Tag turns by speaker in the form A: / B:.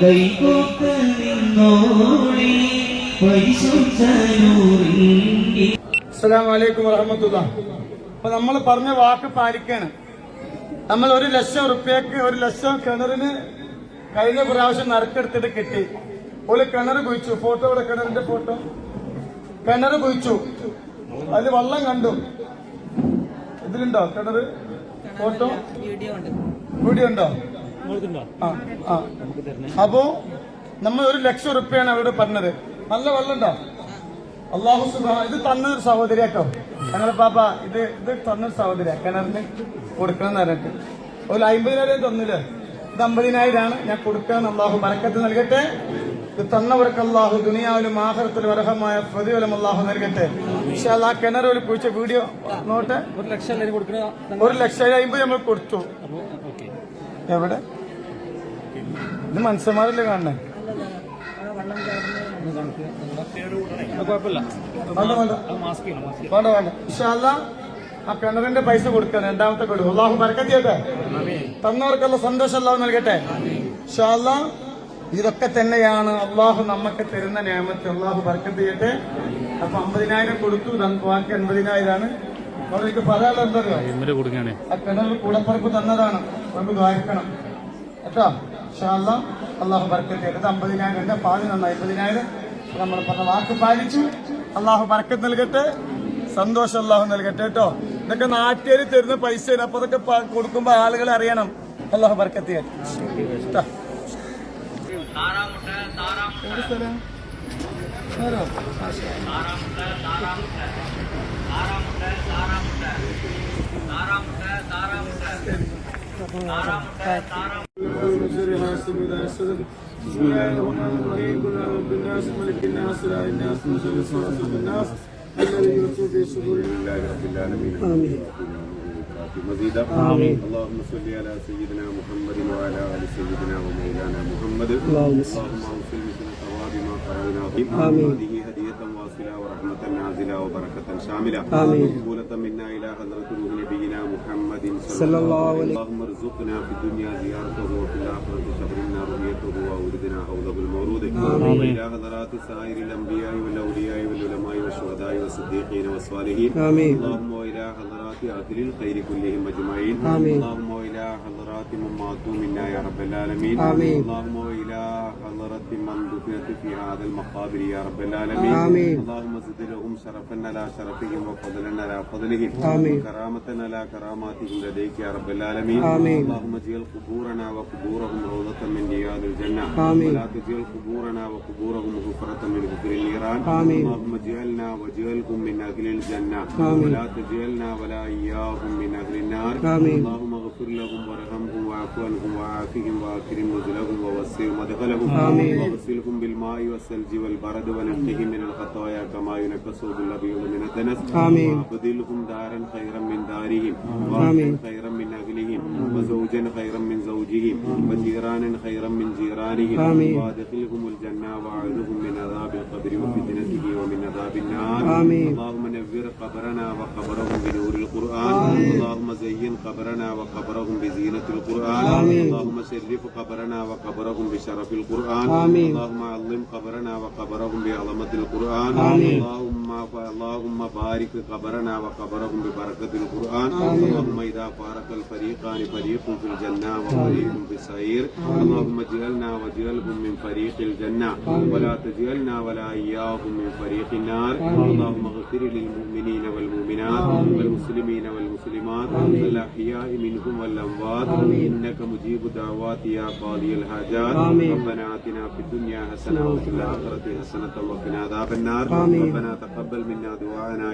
A: കൈകോത്ത് നിന്നോളി പരിശുദ്ധനൂറിന്റെ
B: അസ്സലാമലൈക്കും വറഹമത്തുള്ള. അപ്പൊ നമ്മൾ പറഞ്ഞ വാക്ക് പാലിക്കാണ്. നമ്മൾ ഒരു ലക്ഷം റുപ്യക്ക് ഒരു ലക്ഷം കിണറിന് കഴിഞ്ഞ പ്രാവശ്യം നറുക്കെടുത്തിട്ട് കിട്ടി. ഒരു കിണർ കുഴിച്ചു. ഫോട്ടോ ഇവിടെ കിണറിന്റെ ഫോട്ടോ. കിണർ കുഴിച്ചു. അതിൽ വള്ളം കണ്ടു. ഇതിലുണ്ടോ കിണർ? ഫോട്ടോ? വീഡിയോ ഉണ്ടോ. ആ ആ. അപ്പോ നമ്മൾ ഒരു ലക്ഷം റുപ്യാണ് അവരോട് പറഞ്ഞത്. നല്ല വെള്ളം ഉണ്ടോ അള്ളാഹു ഇത് തന്നൊരു സഹോദരി കേട്ടോ ഞങ്ങളെ പാപ്പ ഇത് ഇത് തന്നൊരു സഹോദരിയ. കിണറിന് കൊടുക്കണം എന്ന് പറഞ്ഞിട്ട്. ഒരു അമ്പതിനായിരം തന്നില്ലേ? ഇത് അമ്പതിനായിരമാണ് ഞാൻ കൊടുക്കാൻ അള്ളാഹു മരക്കത്ത് നൽകട്ടെ. ഇത് തന്നവർക്ക് അള്ളാഹു ദുനിയാവിലും ആഹ്റത്തിലും അർഹമായ പ്രതിഫലം അള്ളാഹു നൽകട്ടെ. പക്ഷെ ആ കിണർ ഒരു കുഴിച്ച വീഡിയോ നോട്ടെ.
C: ഒരു ലക്ഷം
B: ഒരു ലക്ഷം അമ്പത് നമ്മൾ കൊടുത്തു. എവിടെ? ഇത് മനുഷ്യന്മാരല്ലേ കാണണേ വേണ്ട ആ കിണറിന്റെ പൈസ കൊടുക്കാൻ രണ്ടാമത്തെ കൊടുക്കും അള്ളാഹു ബർക്കത്ത് ചെയ്യട്ടെ? തന്നവർക്കുള്ള സന്തോഷം അള്ളാഹു നൽകട്ടെ? ഇതൊക്കെ തന്നെയാണ് അള്ളാഹു നമുക്ക് തരുന്ന നിയമത്തെ അള്ളാഹു ബർക്കത്ത് ചെയ്യട്ടെ? അപ്പൊ അമ്പതിനായിരം കൊടുത്തു നമുക്ക് ബാക്കി അൻപതിനായിരമാണ് അവർക്ക് പറയാനുള്ള എന്താ
C: കൊടുക്കാണ്
B: ആ കിണർ കൂടപ്പറപ്പ് തന്നതാണ്. നമുക്ക് വായിക്കണം കേട്ടോ? ഷാല്ല അള്ളാഹു ബർക്കത്ത് എടുത്ത് അമ്പതിനായിരം പാതി നന്നായി. അമ്പതിനായിരം. നമ്മൾ പറഞ്ഞ വാക്ക് പാലിച്ചു അള്ളാഹു ബർക്കത്ത് നൽകട്ടെ. സന്തോഷം അള്ളാഹു നൽകട്ടെ കേട്ടോ. ഇതൊക്കെ നാട്ടുകാർ തരുന്ന പൈസ അപ്പൊ അതൊക്കെ കൊടുക്കുമ്പോ ആളുകൾ അറിയണം. അള്ളാഹു ബർക്കത്ത് കേട്ടോ? ഒരു സ്ഥലം? ആറാമുട്ട ആറാമുട്ട ആറാമുട്ട بسم الله الرحمن الرحيم قل أعوذ برب الناس ملك الناس إله الناس من شر الوسواس الناس الذي يوسوس في صدور لله رب العالمين آمين مزيدا آمين اللهم صل على سيدنا محمد وعلى آل سيدنا ومولانا محمد اللهم صل مثل ثواب ما قرأناه آمين هذه هدية واصلة ورحمة نازلة وبركة شاملة آمين مقبولة منا إلى حضرة روح نبينا محمد صلى الله عليه وسلم اللهم ارزقنا في الدنيا زيارته وفي الآخرة شبرنا رؤيته وأوردنا حوضه المورود آمين إلى حضرات سائر الأنبياء والأولياء والعلماء والشهداء والصديقين والصالحين آمين اللهم وإلى حضرات أهل الخير كلهم أجمعين آمين اللهم وإلى حضرات من ماتوا منا يا رب العالمين آمين اللهم وإلى حضرة من دفنت في هذا المقابر يا رب العالمين آمين اللهم زد لهم شرفا على شرفهم وفضلا على فضلهم آمين وكرامة على كراماتهم لديك يا رب العالمين آمين اللهم اجعل قبورنا وقبورهم روضة من رياض الجنة. آمين. ولا تجعل قبورنا وقبورهم حفرة من حفر النيران آمين. اللهم اجعلنا واجعلهم من أهل الجنة. آمين. ولا تجعلنا ولا إياهم من أهل النار. آمين. اللهم اغفر لهم وارحمهم واعف عنهم وعافهم واكرم نزلهم ووسع مدخلهم. آمين. واغسلهم بالماء والثلج والبرد ونقهم من الخطايا كما ينقى الثوب الابيض من الدنس آمين. وابدلهم دارا خيرا من دارهم. وأهلا خيرا وزوجا خيرا من زوجهم وجيرانا خيرا من جيرانهم. آمين. وادخلهم الجنة وأعذهم من عذاب القبر وفتنته ومن عذاب النار. آمين. اللهم نور قبرنا وقبرهم بنور القرآن. اللهم زين قبرنا وقبرهم بزينة القرآن. اللهم شرف قبرنا وقبرهم بشرف القرآن. اللهم علم قبرنا وقبرهم بعظمة القرآن. اللهم اللهم بارك قبرنا وقبرهم ببركة القرآن. اللهم إذا فارق الفريقان فريق في الجنة وفريق في السعير. اللهم اجعلنا واجعلهم من فريق الجنة ولا تجعلنا ولا إياهم من فريق النار. اللهم اغفر للمؤمنين والمؤمنات والمسلمين والمسلمات الأحياء منهم والأموات. إنك مجيب دعوات يا قاضي الحاجات. ربنا آتنا في الدنيا حسنة وفي الآخرة حسنة وقنا عذاب النار. ربنا تقبل منا دعاءنا.